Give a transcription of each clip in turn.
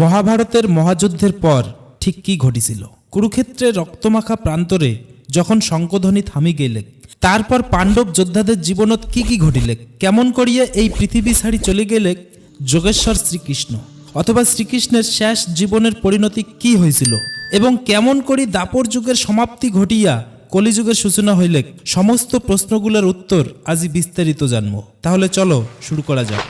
মহাভারতের মহাযুদ্ধের পর ঠিক কি ঘটিছিল? কুরুক্ষেত্রে রক্তমাখা প্রান্তরে যখন শঙ্কধ্বনি থামি গেলে, তারপর পাণ্ডব যোদ্ধাদের জীবনত কি কি ঘটিলে? কেমন করিয়া এই পৃথিবী ছাড়ি চলে গেলে? যোগেশ্বর শ্রীকৃষ্ণ, অথবা শ্রীকৃষ্ণের শেষ জীবনের পরিণতি কি হয়েছিল এবং কেমন করি দাপর যুগের সমাপ্তি ঘটিয়া কলিযুগের সূচনা হইলে? সমস্ত প্রশ্নগুলোর উত্তর আজই বিস্তারিত জানব। তাহলে চলো শুরু করা যাক।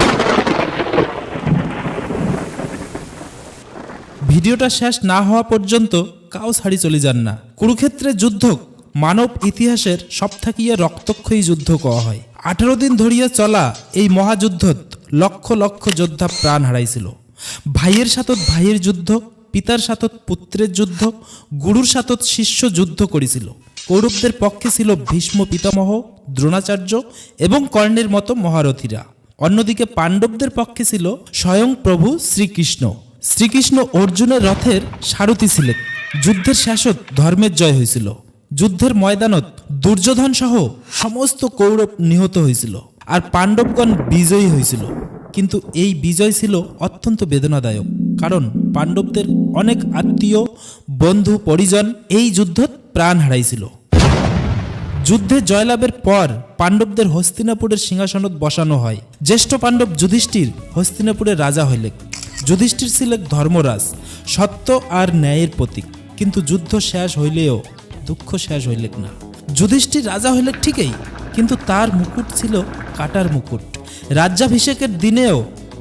ভিডিওটা শেষ না হওয়া পর্যন্ত কাউ ছাড়ি চলে যান না। কুরুক্ষেত্রের যুদ্ধ মানব ইতিহাসের সবথাকিয়া রক্তক্ষয়ী যুদ্ধ কওয়া হয়। আঠারো দিন ধরিয়া চলা এই মহাযুদ্ধত লক্ষ লক্ষ যোদ্ধা প্রাণ হারাইছিল। ভাইয়ের সাথত ভাইয়ের যুদ্ধ, পিতার সাথত পুত্রের যুদ্ধ, গুরুর সাথত শিষ্য যুদ্ধ করেছিল। কৌরবদের পক্ষে ছিল ভীষ্ম পিতামহ, দ্রোণাচার্য এবং কর্ণের মতো মহারথীরা। অন্যদিকে পাণ্ডবদের পক্ষে ছিল স্বয়ং প্রভু শ্রীকৃষ্ণ। শ্রীকৃষ্ণ অর্জুনের রথের সারথি ছিলেন। যুদ্ধের শেষত ধর্মের জয় হয়েছিল। যুদ্ধের ময়দানত দুর্যোধন সহ সমস্ত কৌরব নিহত হয়েছিল আর পাণ্ডবগণ বিজয়ী হয়েছিল। কিন্তু এই বিজয় ছিল অত্যন্ত বেদনাদায়ক, কারণ পাণ্ডবদের অনেক আত্মীয়, বন্ধু, পরিজন এই যুদ্ধত প্রাণ হারাইছিল। যুদ্ধে জয়লাভের পর পাণ্ডবদের হস্তিনাপুরের সিংহাসনত বসানো হয়। জ্যেষ্ঠ পাণ্ডব যুধিষ্ঠির হস্তিনাপুরের রাজা হইলেন। যুধিষ্ঠির ছিলেন ধর্মরাজ, সত্য আর ন্যায়ের প্রতীক। কিন্তু যুদ্ধ শেষ হইলেও দুঃখ শেষ হইলেক না। যুধিষ্ঠির রাজা হইলেক ঠিকই, কিন্তু তার মুকুট ছিল কাটার মুকুট। রাজ্যাভিষেকের দিনেও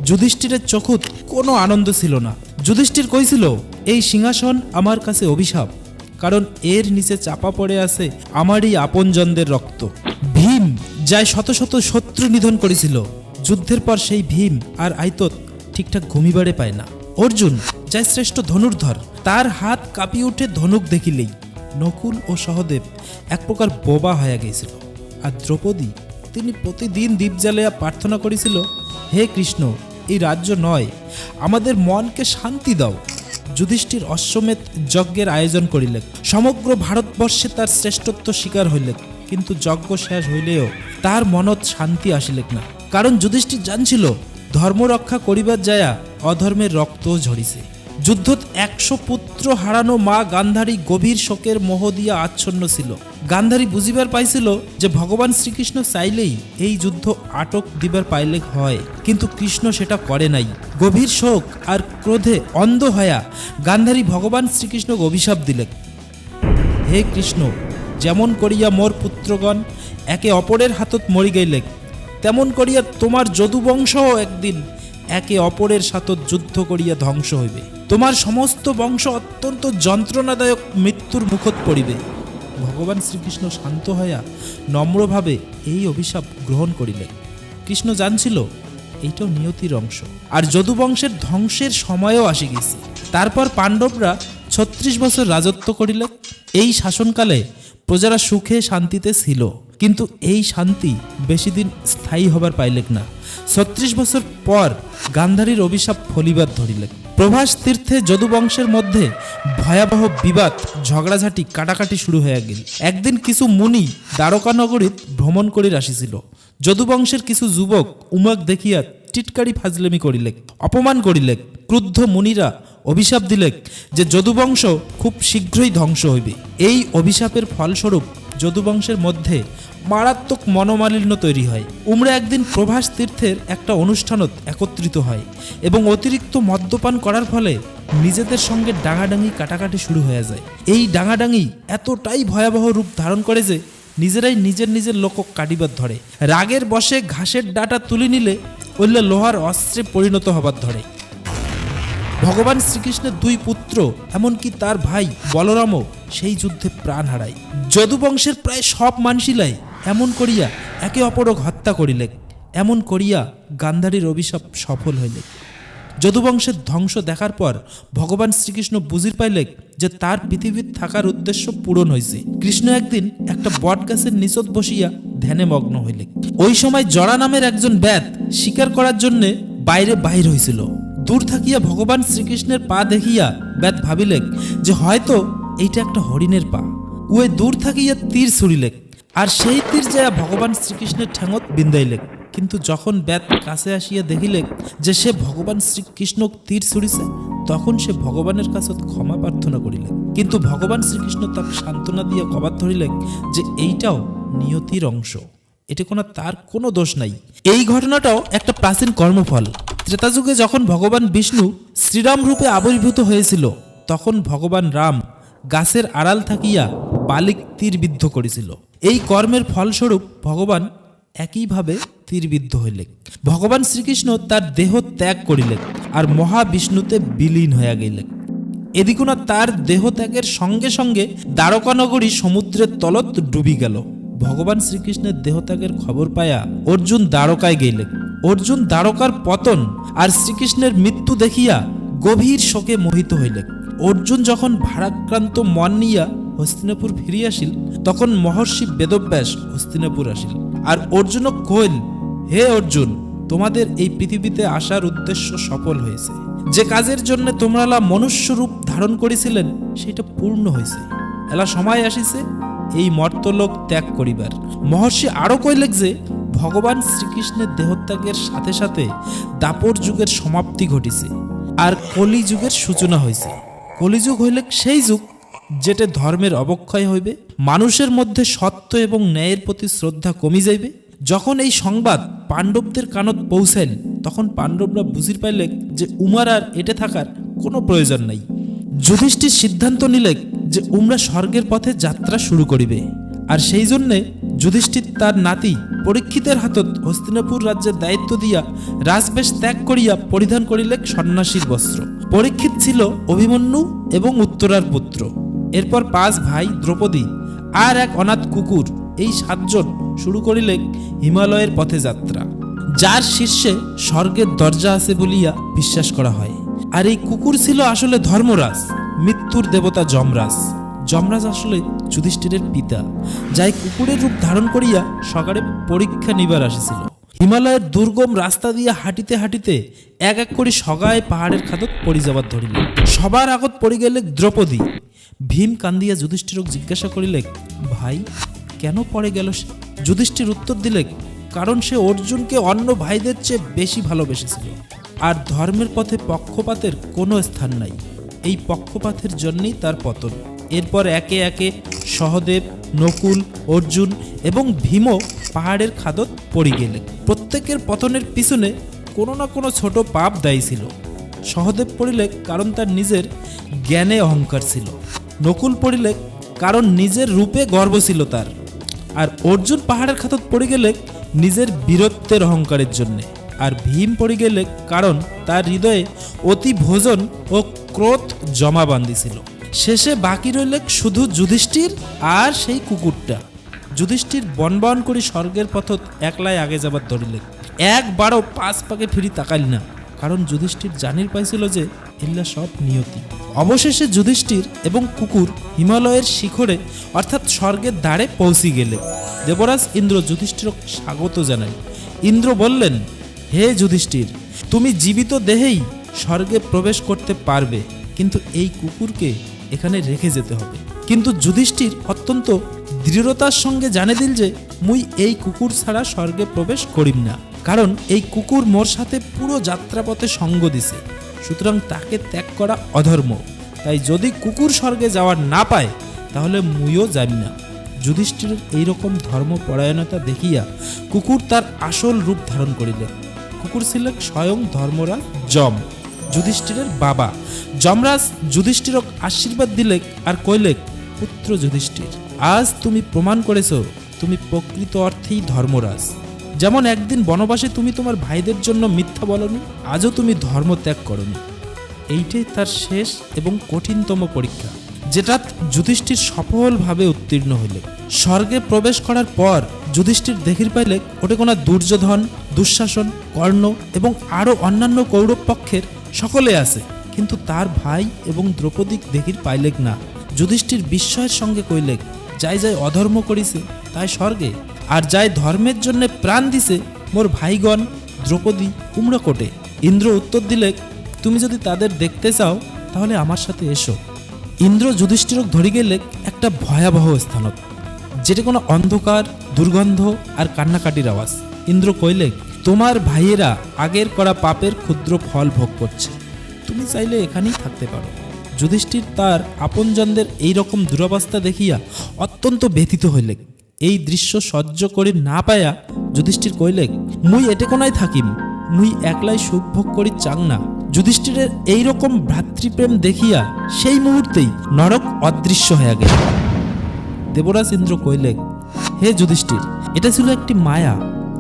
যুধিষ্ঠিরের চোখুত কোনো আনন্দ ছিল না। যুধিষ্ঠির কইছিল, এই সিংহাসন আমার কাছে অভিশাপ, কারণ এর নিচে চাপা পড়ে আছে আমারই আপনজনদের রক্ত। ভীম, যাই শত শত শত্রু নিধন করেছিল, যুদ্ধের পর সেই ভীম আর আইতত ঠিকঠাক ঘুমিবারে পায় না। অর্জুন যাই শ্রেষ্ঠ ধনুর্ধর। তার হাত কাঁপিয়ে উঠে ধনুক দেখিলেই নকুল ও সহদেব এক প্রকার বোবা হয়ে গেছিল আর দ্রৌপদী তিনি প্রতিদিন দীপ জ্বালিয়া প্রার্থনা করেছিল, হে কৃষ্ণ, এই রাজ্য নয়, আমাদের মনকে শান্তি দাও। যুধিষ্ঠির অশ্বমেধ যজ্ঞের আয়োজন করিলেন সমগ্র ভারতবর্ষে তার শ্রেষ্ঠত্ব স্বীকার হইলেন কিন্তু যজ্ঞ শেষ হইলেও তার মনত শান্তি আসিলেক না। কারণ যুধিষ্ঠির জানছিল ধর্ম রক্ষা করিবার যায়া অধর্মের রক্ত ঝরিছে। যুদ্ধত একশো পুত্র হারানো মা গান্ধারী গভীর শোকের মোহ দিয়া আচ্ছন্ন ছিল। গান্ধারী বুঝিবার পাইছিল যে ভগবান শ্রীকৃষ্ণ চাইলেই এই যুদ্ধ আটক দিবার পাইলে হয়, কিন্তু কৃষ্ণ সেটা করে নাই। গভীর শোক আর ক্রোধে অন্ধ হয়া গান্ধারী ভগবান শ্রীকৃষ্ণকে অভিশাপ দিলেন। হে কৃষ্ণ, যেমন করিয়া মোর পুত্রগণ একে অপরের হাতত মরি গেলেক তেমন করিয়া তোমার যদুবংশও একদিন একে অপরের সাথে যুদ্ধ করিয়া ধ্বংস হইবে। তোমার সমস্ত বংশ অত্যন্ত যন্ত্রণাদায়ক মৃত্যুর মুখত পড়িবে। ভগবান শ্রীকৃষ্ণ শান্ত হইয়া নম্রভাবে এই অভিশাপ গ্রহণ করিলেন। কৃষ্ণ জানছিল, এইটাও নিয়তির অংশ। আর যদুবংশের ধ্বংসের সময়ও আসি গেছে। তারপর পাণ্ডবরা ছত্রিশ বছর রাজত্ব করিলেন। এই শাসনকালে প্রজারা সুখে শান্তিতে ছিল। কিন্তু এই শান্তি বেশি দিন স্থায়ী হবার পাইলেক না। ছত্রিশ বছর পর গান্ধারীর অভিশাপ ফলিবার ধরিলেন প্রভাস তীর্থে যদুবংশের মধ্যে ভয়াবহ বিবাদ, ঝগড়াঝাটি, কাটাকাটি শুরু হয়ে গেল। একদিন কিছু মুনি দ্বারকা নগরীত ভ্রমণ করির আসিছিল। যদুবংশের কিছু যুবক উমাক দেখিয়া টিটকারি ফাজলেমি করিলেক, অপমান করিলেক, ক্রুদ্ধ মুনিরা অভিশাপ দিলেক যে যদুবংশ খুব শীঘ্রই ধ্বংস হইবে। এই অভিশাপের ফলস্বরূপ যদুবংশের মধ্যে মারাত্মক মনোমালিন্য তৈরি হয়। উমরা একদিন প্রভাস তীর্থের একটা অনুষ্ঠানত একত্রিত হয় এবং অতিরিক্ত মদ্যপান করার ফলে নিজেদের সঙ্গে ডাঙাডাঙি কাটাকাটি শুরু হয়ে যায়। এই ডাঙাডাঙি এতটাই ভয়াবহ রূপ ধারণ করে যে নিজেরাই নিজের নিজের লোক কাটিবার ধরে। রাগের বসে ঘাসের ডাটা তুলে নিলে ওইলে লোহার অস্ত্রে পরিণত হবার ধরে। ভগবান শ্রীকৃষ্ণের দুই পুত্র, এমনকি তার ভাই বলরামও সেই যুদ্ধে প্রাণ হারায়। যদুবংশের প্রায় সব মানসিলাই এমন করিয়া একে অপরক হত্যা করিলেক। এমন করিয়া গান্ধারীর অভিশাপ সফল হইলে যদুবংশের ধ্বংস দেখার পর ভগবান শ্রীকৃষ্ণ বুঝির পাইলেক যে তার পৃথিবীর থাকার উদ্দেশ্য পূরণ হয়েছে কৃষ্ণ একদিন একটা বট গাছের নিচত বসিয়া ধ্যানে মগ্ন হইলেক। ওই সময় জরা নামের একজন ব্যাত শিকার করার জন্যে বাইরে বাহির হয়েছিল দূর থাকিয়া ভগবান শ্রীকৃষ্ণের পা দেখিয়া ব্যাত ভাবিলেক যে হয়তো এইটা একটা হরিণের পা। উয়ে দূর থাকিয়া তীর ছুড়িলেক, আর সেই তীর যায় ভগবান শ্রীকৃষ্ণের ঠ্যাঙত বিন্দাইলেক। কিন্তু যখন ব্যাত কাছে আসিয়া দেখিলেক যে সে ভগবান শ্রীকৃষ্ণ তীর ছুড়িছে, তখন সে ভগবানের কাছে ক্ষমা প্রার্থনা করিলেন কিন্তু ভগবান শ্রীকৃষ্ণ তাকে সান্ত্বনা দিয়ে কবাদ ধরিলেন যে এইটাও নিয়তির অংশ। এটি কোনো তার কোনো দোষ নাই। এই ঘটনাটাও একটা প্রাচীন কর্মফল। ত্রেতাযুগে যখন ভগবান বিষ্ণু শ্রীরাম রূপে আবির্ভূত হয়েছিল, তখন ভগবান রাম গাছের আড়াল থাকিয়া বালিক তীরবিদ্ধ করেছিল। এই কর্মের ফলস্বরূপ ভগবান একইভাবে তীরবিদ্ধ হইলেন। ভগবান শ্রীকৃষ্ণ তার দেহ ত্যাগ করিলেন আর মহাবিষ্ণুতে বিলীন হইয়া গেলেন। এদিকুনা তার দেহ ত্যাগের সঙ্গে সঙ্গে দ্বারকানগরী সমুদ্রের তলত ডুবি গেল। ভগবান শ্রীকৃষ্ণের দেহত্যাগের খবর পায়া অর্জুন দ্বারকায় গেলেন। অর্জুন দ্বারকার পতন আর শ্রীকৃষ্ণের মৃত্যু দেখিয়া গভীর শোকে মোহিত হইলেন। অর্জুন যখন ভারাক্রান্ত মন নিয়া হস্তিনাপুর ফিরিয়া আসিল তখন মহর্ষি বেদব্যাস হস্তিনাপুর আসিল। আর অর্জুন কইল হে অর্জুন, তোমাদের এই পৃথিবীতে আসার উদ্দেশ্য সফল হয়েছে। যে কাজের জন্য তোমরালা মনুষ্য রূপ ধারণ করেছিলেন, সেটা পূর্ণ হয়েছে। এলা সময় আসিছে, এই মর্তলোক ত্যাগ করিবার। মহর্ষি আরও কইলেক যে ভগবান শ্রীকৃষ্ণের দেহত্যাগের সাথে সাথে দাপর যুগের সমাপ্তি ঘটিছে। আর কলি যুগের সূচনা হয়েছে কলিযুগ হইলে সেই যুগ যেটা ধর্মের অবক্ষয় হইবে, মানুষের মধ্যে সত্য এবং ন্যায়ের প্রতি শ্রদ্ধা কমি যাইবে। যখন এই সংবাদ পাণ্ডবদের কানত পৌঁছাইল, তখন পাণ্ডবরা বুঝির পাইলে যে উমার আর এটে থাকার কোনো প্রয়োজন নাই। যুধিষ্ঠির সিদ্ধান্ত নিলে যে উমরা স্বর্গের পথে যাত্রা শুরু করিবে। আর সেই জন্যে যুধিষ্ঠির তার নাতি পরীক্ষিতের হাতত হস্তিনাপুর রাজ্যের দায়িত্ব দিয়া রাজবেশ ত্যাগ করিয়া পরিধান করিলেক সন্ন্যাসীর বস্ত্র। পরীক্ষিত ছিল অভিমন্যু এবং উত্তরার পুত্র। এরপর পাঁচ ভাই দ্রৌপদী আর এক অনাথ কুকুর এই সাতজন শুরু করিলেন হিমালয়ের পথে যাত্রা। যার শীর্ষে স্বর্গের দরজা আছে বলিয়া বিশ্বাস করা হয়। আর এই কুকুর ছিল আসলে ধর্মরাজ, মৃত্যুর দেবতা যমরাজ। যমরাজ আসলে যুধিষ্ঠিরের পিতা, যাই কুকুরের রূপ ধারণ করিয়া সকালে পরীক্ষা নিবার আসিছিল। হিমালয়ের দুর্গম রাস্তা দিয়ে হাঁটিতে হাঁটিতে এক এক করে সগায় পাহাড়ের খাদত পড়ি যাবার ধরিল। সবার আগত পড়ি গেলে দ্রৌপদী। ভীম কান্দিয়া যুধিষ্ঠিরক জিজ্ঞাসা করিলে ভাই, কেন পড়ে গেল সে? যুধিষ্ঠির উত্তর দিলে কারণ সে অর্জুনকে অন্য ভাইদের চেয়ে বেশি ভালোবেসেছিল। আর ধর্মের পথে পক্ষপাতের কোনো স্থান নাই। এই পক্ষপাতের জন্যই তার পতন। এরপর একে একে সহদেব, নকুল, অর্জুন এবং ভীমও পাহাড়ের খাদত পড়ে গেলেন প্রত্যেকের পতনের পিছনে কোনো না কোনো ছোট পাপ দায়ী ছিল। সহদেব পড়িলে কারণ তার নিজের জ্ঞানে অহংকার ছিল। নকুল পড়িলে কারণ নিজের রূপে গর্ব ছিল তার। আর অর্জুন পাহাড়ের খাতত পড়ে গেলে নিজের বীরত্বের অহংকারের জন্যে। আর ভীম পড়ে গেলে কারণ তার হৃদয়ে অতি ভোজন ও ক্রোধ জমা বান্ধিছিল শেষে বাকি রইলে শুধু যুধিষ্ঠির আর সেই কুকুরটা। যুধিষ্ঠির বন বনবন করে স্বর্গের পথত একলাই আগে যাবার ধরিলে। একবারও পাঁচ পাকে ফিরি তাকাইল না। কারণ যুধিষ্ঠির জানির পাইছিল যে এল্লা সব নিয়তি। অবশেষে যুধিষ্ঠির এবং কুকুর হিমালয়ের শিখরে অর্থাৎ স্বর্গের দ্বারে পৌঁছে গেলে। দেবরাজ ইন্দ্র যুধিষ্ঠির স্বাগত জানাই ইন্দ্র বললেন, হে যুধিষ্ঠির, তুমি জীবিত দেহেই স্বর্গে প্রবেশ করতে পারবে, কিন্তু এই কুকুরকে এখানে রেখে যেতে হবে। কিন্তু যুধিষ্ঠির অত্যন্ত দৃঢ়তার সঙ্গে জানে দিল যে মুই এই কুকুর ছাড়া স্বর্গে প্রবেশ করিম না। কারণ এই কুকুর মোর সাথে পুরো যাত্রাপথে সঙ্গ দিছে। সুতরাং তাকে ত্যাগ করা অধর্ম। তাই যদি কুকুর স্বর্গে যাওয়ার না পায়, তাহলে মুইও যাবি না। যুধিষ্ঠিরের এইরকম ধর্মপরায়ণতা দেখিয়া কুকুর তার আসল রূপ ধারণ করিলেন। কুকুর ছিলেন স্বয়ং ধর্মরাজ যম। যুধিষ্ঠিরের বাবা। যমরাজ যুধিষ্ঠিরক আশীর্বাদ দিলেক আর কইলেক পুত্র যুধিষ্ঠির, আজ তুমি প্রমাণ করেছ, তুমি প্রকৃত অর্থেই ধর্মরাজ। যেমন একদিন বনবাসে তুমি তোমার ভাইদের জন্য মিথ্যা বলনি, আজও তুমি ধর্ম ত্যাগ করনি। এইটাই তার শেষ এবং কঠিনতম পরীক্ষা, যেটা যুধিষ্ঠির সফলভাবে উত্তীর্ণ হইলে। স্বর্গে প্রবেশ করার পর যুধিষ্ঠির দেখির পাইলে, ওটে কোনো দুর্যোধন, দুঃশাসন, কর্ণ এবং আরও অন্যান্য কৌরব পক্ষের সকলে আছে, কিন্তু তার ভাই এবং দ্রৌপদী দেখির পাইলেক না। যুধিষ্ঠির বিস্ময়ের সঙ্গে কইলেক, যাই যাই অধর্ম করিছে, তাই স্বর্গে। আর যাই ধর্মের জন্য প্রাণ দিছে, মোর ভাইগণ, দ্রৌপদী কুমড়োকোটে ইন্দ্র উত্তর দিলে তুমি যদি তাদের দেখতে চাও, তাহলে আমার সাথে এসো। ইন্দ্র যুধিষ্ঠিরক ধরে গেলে একটা ভয়াবহ স্থানত যেটা কোনো অন্ধকার, দুর্গন্ধ আর কান্নাকাটির আওয়াজ। ইন্দ্র কইলে তোমার ভাইয়েরা আগের করা পাপের ক্ষুদ্র ফল ভোগ করছে। তুমি চাইলে এখানেই থাকতে পারো। যুধিষ্ঠির তার আপনজনদের এই রকম দুরবস্থা দেখিয়া অত্যন্ত ব্যথিত হইলেন। এই দৃশ্য সহ্য করে না পায়া যুধিষ্ঠির কইলেন মুই এটে কোনায় থাকিম, মুই একলাই সুখ ভোগ করি চাং না। যুধিষ্ঠিরের এই রকম ভ্রাতৃপ্রেম দেখিয়া সেই মুহূর্তেই নরক অদৃশ্য হয়ে গেল। দেবরাজ ইন্দ্র কইলেন হে যুধিষ্ঠির, এটা ছিল একটি মায়া।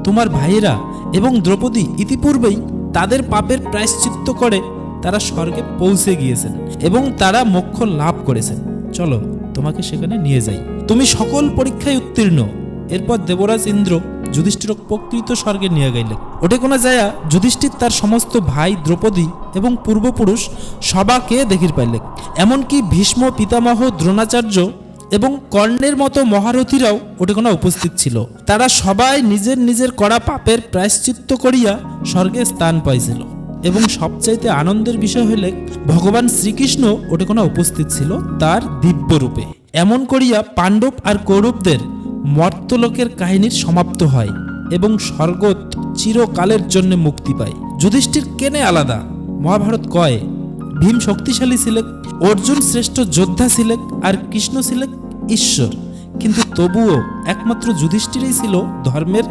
তোমার ভাইয়েরা এবং দ্রৌপদী ইতিপূর্বেই তাদের পাপের প্রায়শ্চিত্ত করে তারা স্বর্গে পৌঁছে গিয়েছেন এবং তারা মোক্ষ লাভ করেছেন। চলো, তোমাকে সেখানে নিয়ে যাই। তুমি সকল পরীক্ষায় উত্তীর্ণ। এরপর দেবরাজ ইন্দ্র যুধিষ্ঠির প্রকৃত স্বর্গে নিয়ে গেলেন। ওটে কোনা যায়া যুধিষ্ঠির তার সমস্ত ভাই দ্রৌপদী এবং পূর্বপুরুষ সবাকে দেখির পাইলেন। এমনকি ভীষ্ম, পিতামহ, দ্রোণাচার্য এবং কর্ণের মতো মহারথীরাও ওটে উপস্থিত ছিল। তারা সবাই নিজের নিজের করা পাপের প্রায়শ্চিত্ত করিয়া স্বর্গে স্থান পাইছিল এবং সবচাইতে আনন্দের বিষয় হলে ভগবান শ্রীকৃষ্ণ ওটে উপস্থিত ছিল তার দিব্য রূপে এমন করিয়া পাণ্ডব আর কৌরবদের মর্তলোকের কাহিনীর সমাপ্ত হয় এবং স্বর্গত চিরকালের জন্য মুক্তি পায়। যুধিষ্ঠির কেনে আলাদা? মহাভারত কয়, ভীম শক্তিশালী ছিলেন অর্জুন শ্রেষ্ঠ যোদ্ধা ছিলেন আর কৃষ্ণ ছিলেন ঈশ্বর। কিন্তু তবুও একমাত্র যুধিষ্ঠিরই ছিল ধর্মের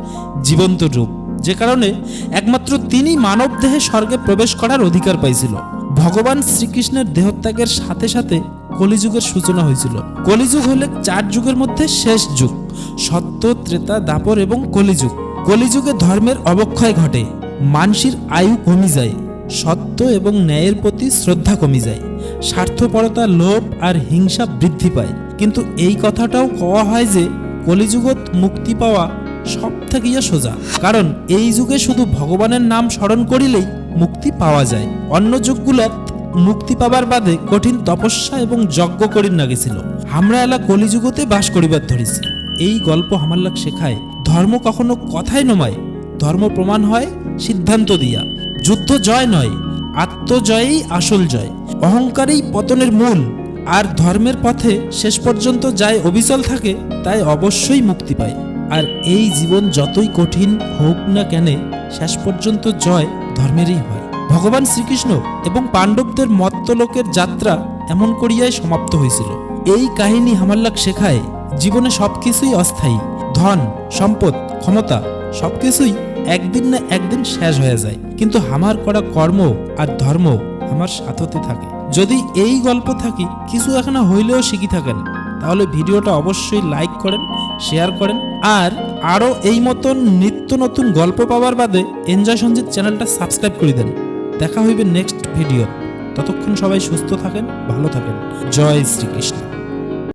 জীবন্ত রূপ। যে কারণে একমাত্র তিনি মানব দেহে স্বর্গে প্রবেশ করার অধিকার পাইছিল। ভগবান শ্রীকৃষ্ণের দেহত্যাগের সাথে সাথে কলিযুগের সূচনা হয়েছিল। কলিযুগ হলে চার যুগের মধ্যে শেষ যুগ, সত্য, ত্রেতা, দাপর এবং কলিযুগ। কলিযুগে ধর্মের অবক্ষয় ঘটে, মানসির আয়ু কমে যায়। সত্য এবং ন্যায়ের প্রতি শ্রদ্ধা কমে যায় স্বার্থপরতা লোভ আর হিংসা বৃদ্ধি পায়। কিন্তু এই কথাটাও কওয়া হয় যে, কলিযুগত মুক্তি পাওয়া সব থাকিয়া সোজা। কারণ এই যুগে শুধু ভগবানের নাম স্মরণ করিলেই মুক্তি পাওয়া যায়। অন্য যুগগুলাত মুক্তি পাবার বাদে কঠিন তপস্যা এবং যজ্ঞ করির নাগেছিল আমরা এলা কলিযুগতে বাস করিবার ধরিছি। এই গল্প হামাল্লাক শেখায়, ধর্ম কখনো কথায় নমায়, ধর্ম প্রমাণ হয় সিদ্ধান্ত দিয়া। যুদ্ধ জয় নয়, আত্মজয়েই আসল জয়। অহংকারেই পতনের মূল, আর ধর্মের পথে শেষ পর্যন্ত যাই অবিচল থাকে, তাই অবশ্যই মুক্তি পায়। আর এই জীবন যতই কঠিন হোক না কেন, শেষ পর্যন্ত জয় ধর্মেরই হয়। ভগবান শ্রীকৃষ্ণ এবং পাণ্ডবদের মত্তলোকের যাত্রা এমন করিয়াই সমাপ্ত হয়েছিল। এই কাহিনী হামাল্লাক শেখায়, জীবনে সবকিছুই অস্থায়ী। ধন, সম্পদ, ক্ষমতা সবকিছুই একদিন না একদিন শেষ হয়ে যায়। কিন্তু আমার করা কর্ম আর ধর্ম আমার সাথতে থাকে। যদি এই গল্প থাকি, কিছু এখানে হইলেও শিখি থাকেন। তাহলে ভিডিওটা অবশ্যই লাইক করেন শেয়ার করেন, আর আরও এই মতন নিত্য নতুন গল্প পাওয়ার বাদে এনজয় সঞ্জিত চ্যানেলটা সাবস্ক্রাইব করে দেন। দেখা হইবে নেক্সট ভিডিও ততক্ষণ সবাই সুস্থ থাকেন, ভালো থাকেন। জয় শ্রীকৃষ্ণ।